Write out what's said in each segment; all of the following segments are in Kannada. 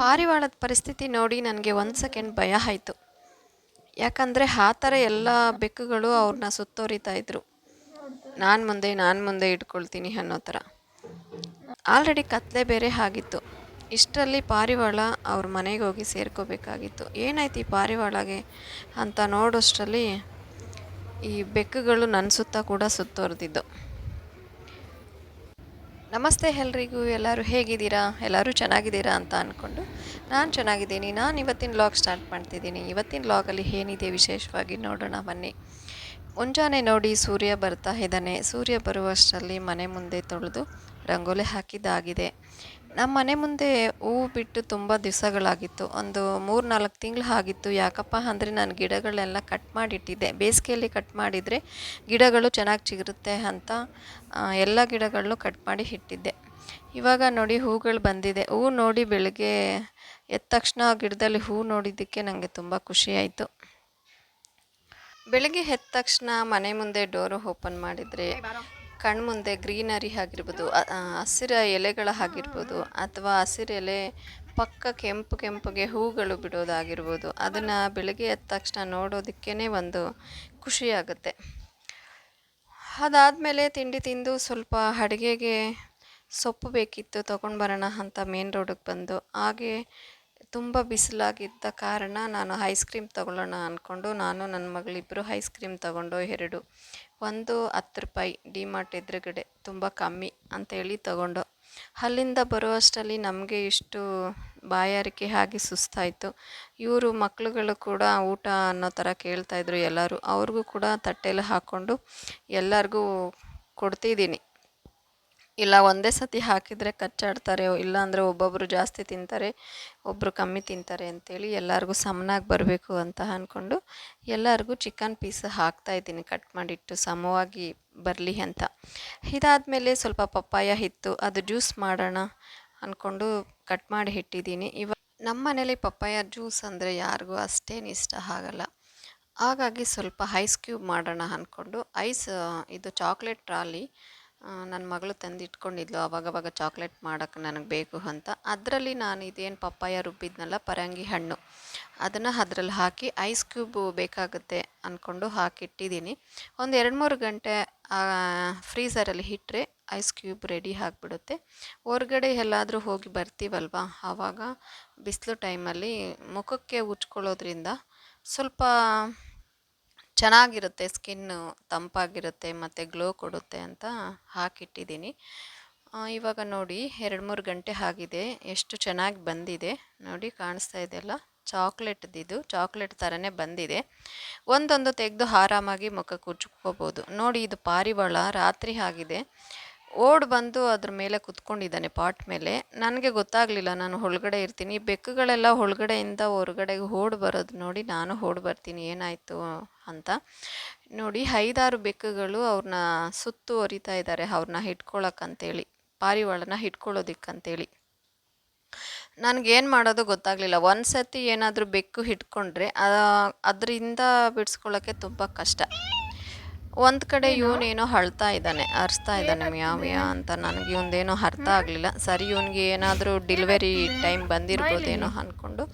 ಪಾರಿವಾಳದ ಪರಿಸ್ಥಿತಿ ನೋಡಿ ನನಗೆ ಒಂದು ಸೆಕೆಂಡ್ ಭಯ ಆಯಿತು. ಯಾಕಂದರೆ ಆ ಥರ ಎಲ್ಲ ಬೆಕ್ಕುಗಳು ಅವ್ರನ್ನ ಸುತ್ತೋರಿತಾ ಇದ್ರು. ನಾನು ಮುಂದೆ ನಾನು ಮುಂದೆ ಇಟ್ಕೊಳ್ತೀನಿ ಅನ್ನೋ ಥರ. ಆಲ್ರೆಡಿ ಕತ್ಲೆ ಬೇರೆ ಆಗಿತ್ತು. ಇಷ್ಟರಲ್ಲಿ ಪಾರಿವಾಳ ಅವ್ರ ಮನೆಗೆ ಹೋಗಿ ಸೇರ್ಕೋಬೇಕಾಗಿತ್ತು. ಏನಾಯ್ತು ಈ ಪಾರಿವಾಳಗೆ ಅಂತ ನೋಡೋಷ್ಟರಲ್ಲಿ ಈ ಬೆಕ್ಕುಗಳು ನನ್ನ ಸುತ್ತ ಕೂಡ ಸುತ್ತೋರ್ದಿದ್ದು. ನಮಸ್ತೆ ಎಲ್ರಿಗೂ, ಎಲ್ಲರೂ ಹೇಗಿದ್ದೀರಾ? ಎಲ್ಲರೂ ಚೆನ್ನಾಗಿದ್ದೀರಾ ಅಂತ ಅಂದ್ಕೊಂಡು ನಾನು ಚೆನ್ನಾಗಿದ್ದೀನಿ. ನಾನು ಇವತ್ತಿನ ಲಾಗ್ ಸ್ಟಾರ್ಟ್ ಮಾಡ್ತಿದ್ದೀನಿ. ಇವತ್ತಿನ ಲಾಗಲ್ಲಿ ಏನಿದೆ ವಿಶೇಷವಾಗಿ ನೋಡೋಣ ಬನ್ನಿ. ಮುಂಜಾನೆ ನೋಡಿ ಸೂರ್ಯ ಬರ್ತಾ ಇದ್ದಾನೆ. ಸೂರ್ಯ ಬರುವಷ್ಟರಲ್ಲಿ ಮನೆ ಮುಂದೆ ತೊಳೆದು ರಂಗೋಲಿ ಹಾಕಿದ್ದಾಗಿದೆ. ನಮ್ಮ ಮನೆ ಮುಂದೆ ಹೂವು ಬಿಟ್ಟು ತುಂಬ ದಿವಸಗಳಾಗಿತ್ತು. ಒಂದು ಮೂರು ನಾಲ್ಕು ತಿಂಗಳು ಆಗಿತ್ತು. ಯಾಕಪ್ಪ ಅಂದರೆ ನಾನು ಗಿಡಗಳೆಲ್ಲ ಕಟ್ ಮಾಡಿಟ್ಟಿದ್ದೆ. ಬೇಸಿಗೆಯಲ್ಲಿ ಕಟ್ ಮಾಡಿದರೆ ಗಿಡಗಳು ಚೆನ್ನಾಗಿ ಚಿಗುರುತ್ತೆ ಅಂತ ಎಲ್ಲ ಗಿಡಗಳನ್ನು ಕಟ್ ಮಾಡಿ ಇಟ್ಟಿದ್ದೆ. ಇವಾಗ ನೋಡಿ ಹೂಗಳು ಬಂದಿದೆ. ಹೂವು ನೋಡಿ ಬೆಳಗ್ಗೆ ಎದ್ದ ತಕ್ಷಣ ಗಿಡದಲ್ಲಿ ಹೂ ನೋಡಿದ್ದಕ್ಕೆ ನನಗೆ ತುಂಬ ಖುಷಿಯಾಯಿತು ಬೆಳಗ್ಗೆ ಎದ್ದ ತಕ್ಷಣ ಮನೆ ಮುಂದೆ ಡೋರು ಓಪನ್ ಮಾಡಿದರೆ ಕಣ್ಮುಂದೆ ಗ್ರೀನರಿ ಆಗಿರ್ಬೋದು ಹಸಿರ ಎಲೆಗಳ ಆಗಿರ್ಬೋದು ಅಥವಾ ಹಸಿರು ಎಲೆ ಪಕ್ಕ ಕೆಂಪು ಕೆಂಪುಗೆ ಹೂಗಳು ಬಿಡೋದಾಗಿರ್ಬೋದು, ಅದನ್ನು ಬೆಳಗ್ಗೆ ಎದ್ದ ತಕ್ಷಣ ನೋಡೋದಕ್ಕೇ ಒಂದು ಖುಷಿಯಾಗುತ್ತೆ. ಅದಾದಮೇಲೆ ತಿಂಡಿ ತಿಂದು ಸ್ವಲ್ಪ ಅಡುಗೆಗೆ ಸೊಪ್ಪು ಬೇಕಿತ್ತು ತೊಗೊಂಡು ಬರೋಣ ಅಂತ ಮೇನ್ ರೋಡಿಗೆ ಬಂದು, ಹಾಗೆ ತುಂಬ ಬಿಸಿಲಾಗಿದ್ದ ಕಾರಣ ನಾನು ಐಸ್ ಕ್ರೀಮ್ ತಗೊಳ್ಳೋಣ ಅಂದ್ಕೊಂಡು ನಾನು ನನ್ನ ಮಗಳಿಬ್ಬರು ಐಸ್ ಕ್ರೀಮ್ ತಗೊಂಡು ಎರಡು ಒಂದು ಹತ್ತು ರೂಪಾಯಿ ಡಿ ಮಾರ್ಟ್ ಎದುರುಗಡೆ ತುಂಬ ಕಮ್ಮಿ ಅಂತೇಳಿ ತಗೊಂಡು. ಅಲ್ಲಿಂದ ಬರುವಷ್ಟರಲ್ಲಿ ನಮಗೆ ಇಷ್ಟು ಬಾಯಾರಿಕೆ ಆಗಿ ಸುಸ್ತಾಯಿತು. ಇವರು ಮಕ್ಕಳುಗಳು ಕೂಡ ಊಟ ಅನ್ನೋ ಥರ ಕೇಳ್ತಾಯಿದ್ರು ಎಲ್ಲರೂ. ಅವ್ರಿಗೂ ಕೂಡ ತಟ್ಟೆಲಿ ಹಾಕ್ಕೊಂಡು ಎಲ್ಲರಿಗೂ ಕೊಡ್ತಿದ್ದೀನಿ. ಇಲ್ಲ ಒಂದೇ ಸತಿ ಹಾಕಿದರೆ ಕಚ್ಚಾಡ್ತಾರೆ ಇಲ್ಲ ಅಂದರೆ ಒಬ್ಬೊಬ್ಬರು ಜಾಸ್ತಿ ತಿಂತಾರೆ ಒಬ್ಬರು ಕಮ್ಮಿ ತಿಂತಾರೆ ಅಂತೇಳಿ ಎಲ್ಲರಿಗೂ ಸಮನಾಗಿ ಬರಬೇಕು ಅಂತ ಅಂದ್ಕೊಂಡು ಎಲ್ಲರಿಗೂ ಚಿಕನ್ ಪೀಸ್ ಹಾಕ್ತಾ ಇದ್ದೀನಿ, ಕಟ್ ಮಾಡಿಟ್ಟು ಸಮವಾಗಿ ಬರಲಿ ಅಂತ. ಇದಾದಮೇಲೆ ಸ್ವಲ್ಪ ಪಪ್ಪಾಯ ಇತ್ತು ಅದು ಜ್ಯೂಸ್ ಮಾಡೋಣ ಅಂದ್ಕೊಂಡು ಕಟ್ ಮಾಡಿ ಇಟ್ಟಿದ್ದೀನಿ. ಇವಾಗ ನಮ್ಮ ಮನೇಲಿ ಪಪ್ಪಾಯ ಜ್ಯೂಸ್ ಅಂದರೆ ಯಾರಿಗೂ ಅಷ್ಟೇನು ಇಷ್ಟ ಆಗಲ್ಲ. ಹಾಗಾಗಿ ಸ್ವಲ್ಪ ಐಸ್ ಕ್ಯೂಬ್ ಮಾಡೋಣ ಅಂದ್ಕೊಂಡು ಐಸ್, ಇದು ಚಾಕ್ಲೇಟ್ ಟ್ರಾಲಿ ನನ್ನ ಮಗಳು ತಂದು ಇಟ್ಕೊಂಡಿದ್ಲು ಅವಾಗವಾಗ ಚಾಕ್ಲೇಟ್ ಮಾಡೋಕ್ಕೆ ನನಗೆ ಬೇಕು ಅಂತ. ಅದರಲ್ಲಿ ನಾನು ಇದೇನು ಪಪ್ಪಾಯ ರುಬ್ಬಿದ್ನಲ್ಲ, ಪರಂಗಿ ಹಣ್ಣು. ಅದನ್ನು ಅದರಲ್ಲಿ ಹಾಕಿ, ಐಸ್ ಕ್ಯೂಬು ಬೇಕಾಗುತ್ತೆ ಅಂದ್ಕೊಂಡು ಹಾಕಿಟ್ಟಿದ್ದೀನಿ ಒಂದು ಎರಡು ಮೂರು ಗಂಟೆ ಫ್ರೀಸರಲ್ಲಿ ಇಟ್ಟರೆ ಐಸ್ ಕ್ಯೂಬ್ ರೆಡಿ ಆಗಿಬಿಡುತ್ತೆ. ಹೊರಗಡೆ ಎಲ್ಲಾದರೂ ಹೋಗಿ ಬರ್ತೀವಲ್ವ? ಆವಾಗ ಬಿಸಿಲು ಟೈಮಲ್ಲಿ ಮುಖಕ್ಕೆ ಉಚ್ಕೊಳ್ಳೋದ್ರಿಂದ ಸ್ವಲ್ಪ ಚೆನ್ನಾಗಿರುತ್ತೆ, ಸ್ಕಿನ್ನು ತಂಪಾಗಿರುತ್ತೆ, ಮತ್ತು ಗ್ಲೋ ಕೊಡುತ್ತೆ ಅಂತ ಹಾಕಿಟ್ಟಿದ್ದೀನಿ. ಇವಾಗ ನೋಡಿ ಎರಡು ಮೂರು ಗಂಟೆ ಆಗಿದೆ, ಎಷ್ಟು ಚೆನ್ನಾಗಿ ಬಂದಿದೆ. ನೋಡಿ ಕಾಣಿಸ್ತಾ ಇದೆಯಲ್ಲ ಚಾಕ್ಲೇಟ್ದಿದು, ಚಾಕ್ಲೇಟ್ ಥರನೇ ಬಂದಿದೆ. ಒಂದೊಂದು ತೆಗೆದು ಆರಾಮಾಗಿ ಮುಖಕ್ಕೆ ಉಜ್ಕೋಬೋದು ನೋಡಿ ಇದು ಪಾರಿವಾಳ, ರಾತ್ರಿ ಆಗಿದೆ. ಓಡ್ ಬಂದು ಅದ್ರ ಮೇಲೆ ಕುತ್ಕೊಂಡಿದ್ದಾನೆ ಪಾಟ್ ಮೇಲೆ. ನನಗೆ ಗೊತ್ತಾಗಲಿಲ್ಲ, ನಾನು ಒಳಗಡೆ ಇರ್ತೀನಿ. ಬೆಕ್ಕುಗಳೆಲ್ಲ ಒಳಗಡೆಯಿಂದ ಹೊರಗಡೆಗೆ ಓಡ್ ಬರೋದು ನೋಡಿ ನಾನು ಓಡ್ ಬರ್ತೀನಿ, ಏನಾಯಿತು ಅಂತ. ನೋಡಿ, ಐದಾರು ಬೆಕ್ಕುಗಳು ಅವ್ರನ್ನ ಸುತ್ತುವರಿತಾ ಇದ್ದಾರೆ ಅವ್ರನ್ನ ಹಿಡ್ಕೊಳಕ್ಕಂತೇಳಿ ಪಾರಿವಾಳನ ಹಿಡ್ಕೊಳ್ಳೋದಿಕ್ಕಂತೇಳಿ. ನನಗೇನು ಮಾಡೋದು ಗೊತ್ತಾಗಲಿಲ್ಲ. ಒಂದು ಸತಿ ಏನಾದರೂ ಬೆಕ್ಕು ಹಿಡ್ಕೊಂಡ್ರೆ ಅದರಿಂದ ಬಿಡಿಸ್ಕೊಳ್ಳೋಕ್ಕೆ ತುಂಬ ಕಷ್ಟ. ಒಂದು ಕಡೆ ಇವನೇನೋ ಅಳ್ತಾ ಇದ್ದಾನೆ ಅರಿಸ್ತಾ ಇದ್ದಾನೆ ಮ್ಯಾವ್ಯಾ ಮ್ಯಾ ಅಂತ ನನಗೆ ಇವಂದೇನೋ ಅರ್ಥ ಆಗಲಿಲ್ಲ. ಸರಿ ಇವನಿಗೆ ಏನಾದರೂ ಡಿಲಿವರಿ ಟೈಮ್ ಬಂದಿರ್ಬೋದೇನೋ ಅಂದ್ಕೊಂಡು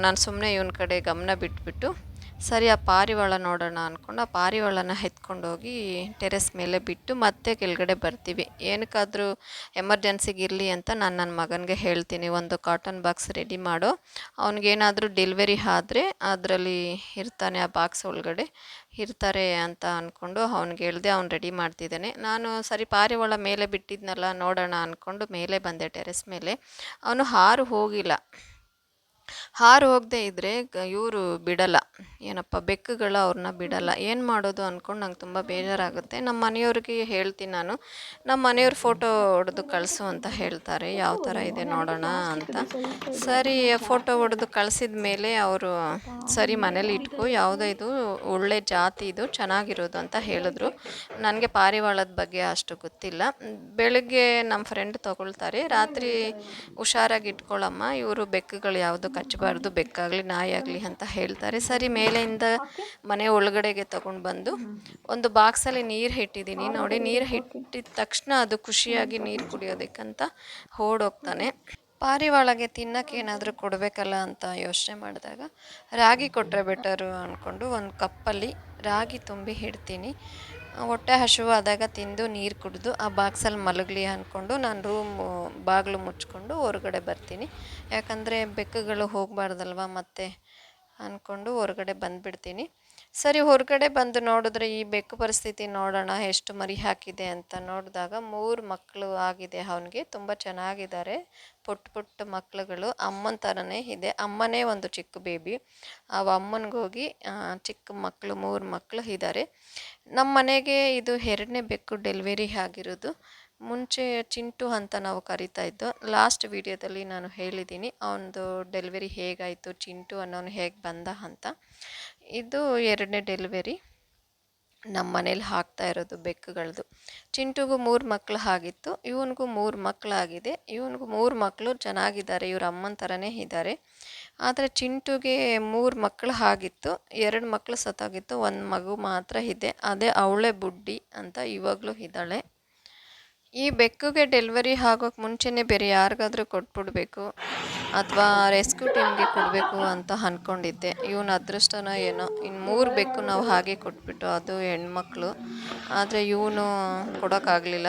ನಾನು ಸುಮ್ಮನೆ ಇವನ ಕಡೆ ಗಮನ ಬಿಟ್ಬಿಟ್ಟು ಸರಿ, ಆ ಪಾರಿವಾಳ ನೋಡೋಣ ಅಂದ್ಕೊಂಡು ಆ ಪಾರಿವಾಳನ ಎತ್ಕೊಂಡೋಗಿ ಟೆರೆಸ್ ಮೇಲೆ ಬಿಟ್ಟು ಮತ್ತೆ ಕೆಳಗಡೆ ಬರ್ತೀವಿ. ಏನಕ್ಕಾದರೂ ಎಮರ್ಜೆನ್ಸಿಗೆ ಇರಲಿ ಅಂತ ನಾನು ನನ್ನ ಮಗನಿಗೆ ಹೇಳ್ತೀನಿ. ಒಂದು ಕಾಟನ್ ಬಾಕ್ಸ್ ರೆಡಿ ಮಾಡು. ಅವ್ನಿಗೇನಾದರೂ ಡೆಲಿವರಿ ಆದರೆ ಅದರಲ್ಲಿ ಇರ್ತಾನೆ, ಆ ಬಾಕ್ಸ್ ಒಳಗಡೆ ಇರ್ತಾರೆ ಅಂತ ಅಂದ್ಕೊಂಡು ಅವ್ನಿಗೆ ಹೇಳ್ದೆ ಅವ್ನು ರೆಡಿ ಮಾಡ್ತಿದ್ದಾನೆ. ನಾನು ಸರಿ, ಪಾರಿವಾಳ ಮೇಲೆ ಬಿಟ್ಟಿದ್ನಲ್ಲ, ನೋಡೋಣ ಅಂದ್ಕೊಂಡು ಮೇಲೆ ಬಂದೆ ಟೆರೆಸ್ ಮೇಲೆ. ಅವನು ಹಾರು ಹೋಗಿಲ್ಲ. ಹಾರು ಹೋಗದೆ ಇದ್ದರೆ ಇವರು ಬಿಡಲ್ಲ. ಏನಪ್ಪ, ಬೆಕ್ಕುಗಳು ಅವ್ರನ್ನ ಬಿಡಲ್ಲ. ಏನು ಮಾಡೋದು ಅಂದ್ಕೊಂಡು ನಂಗೆ ತುಂಬ ಬೇಜಾರಾಗುತ್ತೆ. ನಮ್ಮ ಮನೆಯವ್ರಿಗೆ ಹೇಳ್ತೀನಿ ನಾನು. ನಮ್ಮ ಮನೆಯವ್ರ ಫೋಟೋ ಹೊಡೆದು ಕಳಿಸು ಅಂತ ಹೇಳ್ತಾರೆ. ಯಾವ ಥರ ಇದೆ ನೋಡೋಣ ಅಂತ. ಸರಿ ಫೋಟೋ ಹೊಡೆದು ಕಳಿಸಿದ ಮೇಲೆ ಅವರು ಸರಿ ಮನೇಲಿ ಇಟ್ಕೋ, ಯಾವುದೋ ಇದು ಒಳ್ಳೆ ಜಾತಿ ಇದು, ಚೆನ್ನಾಗಿರೋದು ಅಂತ ಹೇಳಿದ್ರು. ನನಗೆ ಪಾರಿವಾಳದ ಬಗ್ಗೆ ಅಷ್ಟು ಗೊತ್ತಿಲ್ಲ. ಬೆಳಗ್ಗೆ ನಮ್ಮ ಫ್ರೆಂಡ್ ತಗೊಳ್ತಾರೆ. ರಾತ್ರಿ ಹುಷಾರಾಗಿ ಇಟ್ಕೊಳ್ಳಮ್ಮ ಇವರು ಬೆಕ್ಕುಗಳು ಯಾವುದು ಕಚ್ಚಬಾರ್ದು ಬೆಕ್ಕಾಗಲಿ ನಾಯಿ ಆಗಲಿ ಅಂತ ಹೇಳ್ತಾರೆ. ಸರಿ ಮೇಲೆಯಿಂದ ಮನೆ ಒಳಗಡೆಗೆ ತಗೊಂಡು ಬಂದು ಒಂದು ಬಾಕ್ಸಲ್ಲಿ ನೀರು ಇಟ್ಟಿದ್ದೀನಿ ನೋಡಿ ನೀರು ಇಟ್ಟಿದ ತಕ್ಷಣ ಅದು ಖುಷಿಯಾಗಿ ನೀರು ಕುಡಿಯೋದಕ್ಕಂತ ಓಡೋಗ್ತಾನೆ. ಪಾರಿವಾಳಗೆ ತಿನ್ನಕ್ಕೆ ಏನಾದರೂ ಕೊಡಬೇಕಲ್ಲ ಅಂತ ಯೋಚನೆ ಮಾಡಿದಾಗ ರಾಗಿ ಕೊಟ್ಟರೆ ಬೆಟರು ಅಂದ್ಕೊಂಡು ಒಂದು ಕಪ್ಪಲ್ಲಿ ರಾಗಿ ತುಂಬಿ ಇಡ್ತೀನಿ ಹೊಟ್ಟೆ ಹಸುವಾದಾಗ ತಿಂದು ನೀರು ಕುಡಿದು ಆ ಬಾಕ್ಸಲ್ಲಿ ಮಲಗಲಿ ಅಂದ್ಕೊಂಡು ನಾನು ರೂಮು ಬಾಗಿಲು ಮುಚ್ಕೊಂಡು ಹೊರಗಡೆ ಬರ್ತೀನಿ. ಯಾಕಂದರೆ ಬೆಕ್ಕುಗಳು ಹೋಗಬಾರ್ದಲ್ವ ಮತ್ತೆ ಅಂದ್ಕೊಂಡು ಹೊರಗಡೆ ಬಂದುಬಿಡ್ತೀನಿ. ಸರಿ, ಹೊರಗಡೆ ಬಂದು ನೋಡಿದ್ರೆ ಈ ಬೆಕ್ಕು ಪರಿಸ್ಥಿತಿ ನೋಡೋಣ, ಎಷ್ಟು ಮರಿ ಹಾಕಿದೆ ಅಂತ ನೋಡಿದಾಗ ಮೂರು ಮಕ್ಕಳು ಆಗಿದೆ, ಅವನಿಗೆ ತುಂಬ ಚೆನ್ನಾಗಿದ್ದಾರೆ. ಪುಟ್ಟ ಪುಟ್ಟ ಮಕ್ಕಳುಗಳು, ಅಮ್ಮನ ಥರನೇ ಇದೆ. ಅಮ್ಮನೇ ಒಂದು ಚಿಕ್ಕ ಬೇಬಿ. ಅವ ಅಮ್ಮನಿಗೋಗಿ ಚಿಕ್ಕ ಮಕ್ಕಳು, ಮೂರು ಮಕ್ಕಳು ಇದ್ದಾರೆ. ನಮ್ಮ ಮನೆಗೆ ಇದು ಎರಡನೇ ಬೆಕ್ಕು ಡೆಲಿವರಿ ಆಗಿರೋದು. ಮುಂಚೆ ಚಿಂಟು ಅಂತ ನಾವು ಕರಿತಾ ಇದ್ದು ಲಾಸ್ಟ್ ವಿಡಿಯೋದಲ್ಲಿ ನಾನು ಹೇಳಿದ್ದೀನಿ ಅವನದು ಡೆಲಿವರಿ ಹೇಗಾಯಿತು, ಚಿಂಟು ಅನ್ನೋನು ಹೇಗೆ ಬಂದ ಅಂತ. ಇದು ಎರಡನೇ ಡೆಲಿವರಿ ನಮ್ಮ ಮನೇಲಿ ಹಾಕ್ತಾ ಇರೋದು ಬೆಕ್ಕುಗಳದ್ದು ಚಿಂಟುಗೂ ಮೂರು ಮಕ್ಕಳು ಆಗಿತ್ತು, ಇವನಿಗೂ ಮೂರು ಮಕ್ಕಳಾಗಿದೆ ಇವನಿಗೂ ಮೂರು ಮಕ್ಕಳು ಚೆನ್ನಾಗಿದ್ದಾರೆ, ಇವ್ರ ಅಮ್ಮನ ಥರನೇ ಇದ್ದಾರೆ. ಆದರೆ ಚಿಂಟುಗೆ ಮೂರು ಮಕ್ಕಳು ಆಗಿತ್ತು, ಎರಡು ಮಕ್ಕಳು ಸತ್ತೋಗಿತ್ತು, ಒಂದು ಮಗು ಮಾತ್ರ ಇದೆ. ಅದೇ ಅವಳೇ ಬುಡ್ಡಿ ಅಂತ ಇವಾಗಲೂ ಇದ್ದಾಳೆ. ಈ ಬೆಕ್ಕುಗೆ ಡೆಲಿವರಿ ಆಗೋಕ್ಕೆ ಮುಂಚೆನೇ ಬೇರೆ ಯಾರಿಗಾದ್ರೂ ಕೊಟ್ಬಿಡ್ಬೇಕು ಅಥವಾ ರೆಸ್ಕ್ಯೂ ಟೀಮ್ಗೆ ಕೊಡಬೇಕು ಅಂತ ಅಂದ್ಕೊಂಡಿದ್ದೆ ಇವನ ಅದೃಷ್ಟನೋ ಏನೋ. ಇನ್ನು ಮೂರು ಬೆಕ್ಕು ನಾವು ಹಾಗೆ ಕೊಟ್ಬಿಟ್ಟು, ಅದು ಹೆಣ್ಮಕ್ಳು. ಆದರೆ ಇವನು ಕೊಡೋಕ್ಕಾಗಲಿಲ್ಲ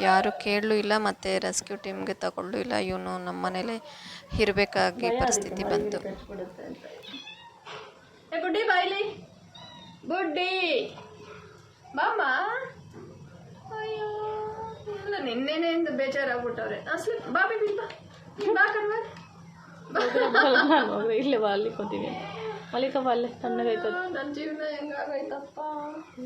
ಯಾರು ಕೇಳಲೂ ಇಲ್ಲ ಮತ್ತು ರೆಸ್ಕ್ಯೂ ಟೀಮ್ಗೆ ತಗೊಳ್ಳೂ ಇಲ್ಲ. ಇವನು ನಮ್ಮ ಮನೇಲೆ ಇರಬೇಕಾಗಿ ಪರಿಸ್ಥಿತಿ ಬಂತು. ಬುಡ್ಡಿ ಬಾಯ್ಲಿ ಬುಡ್ಡಿ ಬಾಮ ಅಯ್ಯೋ ಇಲ್ಲ ನಿನ್ನೆನೆ ಇಂದ ಬೇಜಾರಾಗ್ಬಿಟ್ಟವ್ರೆ. ಅಸಲಿ ಬಾ ಬೇಬಿ ಬಾ. ನೀನ್ ಬಾ ಕಣ್ವ. ಹೋಗ್ರೆ ಇಲ್ಲೇ ಬಾ ಅಲ್ಲಿ ಕೂತೀವಿ ಮಲಿಕಪ್ಪ ಅಲ್ಲೇ ತಣ್ಣಗಾಯ್ತದ. ನನ್ನ ಜೀವನ ಹೆಂಗಾಗೈತಪ್ಪ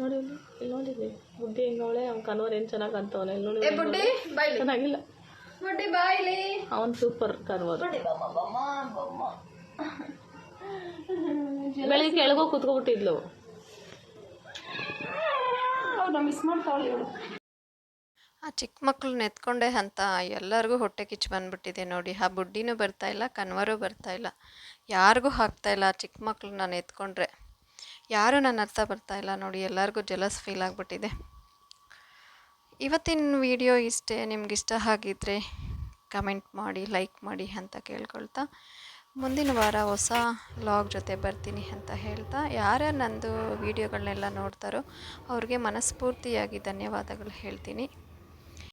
ನೋಡಿ ಇಲ್ಲಿ ನೋಡಿದ್ವಿ. ಬುದ್ಧಿ ಹೆಂಗವಳೆ ಅವ್ನ ಕನ್ವರ್ ಏನು ಚೆನ್ನಾಗಿ ಅಂತವನೆ ಇಲ್ಲಿ ನೋಡಿ ಬುಡ್ಡಿ ಬಾಯ್ಲಿ ಚೆನ್ನಾಗಿಲ್ಲ. ಬುಡ್ಡಿ ಬಾಯ್ಲಿ ಅವನ್ ಸೂಪರ್ ಕನ್ವರ್ ಬುಡ್ಡಿ ಬೆಳಿಗ್ಗೆ ಕೆಳಗೋ ಕೂತ್ಕೊಬಿಟ್ಟಿದ್ಲು. ಅವ್ರನ್ನ ಮಿಸ್ ಮಾಡ್ತಾವಳಿ ಇವಳು. ಆ ಚಿಕ್ಕ ಮಕ್ಳನ್ನ ಎತ್ಕೊಂಡೆ ಅಂತ ಎಲ್ಲರಿಗೂ ಹೊಟ್ಟೆ ಕಿಚ್ಚು ಬಂದ್ಬಿಟ್ಟಿದೆ ನೋಡಿ. ಆ ಬುಡ್ಡಿನೂ ಬರ್ತಾ ಇಲ್ಲ, ಕನ್ವರು ಇಲ್ಲ. ಯಾರಿಗೂ ಆಗ್ತಾ ಇಲ್ಲ ಚಿಕ್ಕ ಮಕ್ಕಳನ್ನ ನಾನು ಎತ್ಕೊಂಡ್ರೆ ಯಾರೂ ನನ್ನ ಅರ್ಥ ಬರ್ತಾ ಇಲ್ಲ ನೋಡಿ, ಎಲ್ಲರಿಗೂ ಜಲಸ್ ಫೀಲ್ ಆಗಿಬಿಟ್ಟಿದೆ. ಇವತ್ತಿನ ವಿಡಿಯೋ ಇಷ್ಟೇ, ನಿಮ್ಗೆ ಇಷ್ಟ ಆಗಿದ್ದರೆ ಕಮೆಂಟ್ ಮಾಡಿ ಲೈಕ್ ಮಾಡಿ ಅಂತ ಕೇಳ್ಕೊಳ್ತಾ. ಮುಂದಿನ ವಾರ ಹೊಸ ಲಾಗ್ ಜೊತೆ ಬರ್ತೀನಿ ಅಂತ ಹೇಳ್ತಾ. ಯಾರ್ಯಾರು ನಂದು ವೀಡಿಯೋಗಳನ್ನೆಲ್ಲ ನೋಡ್ತಾರೋ ಅವ್ರಿಗೆ ಮನಸ್ಫೂರ್ತಿಯಾಗಿ ಧನ್ಯವಾದಗಳು ಹೇಳ್ತೀನಿ.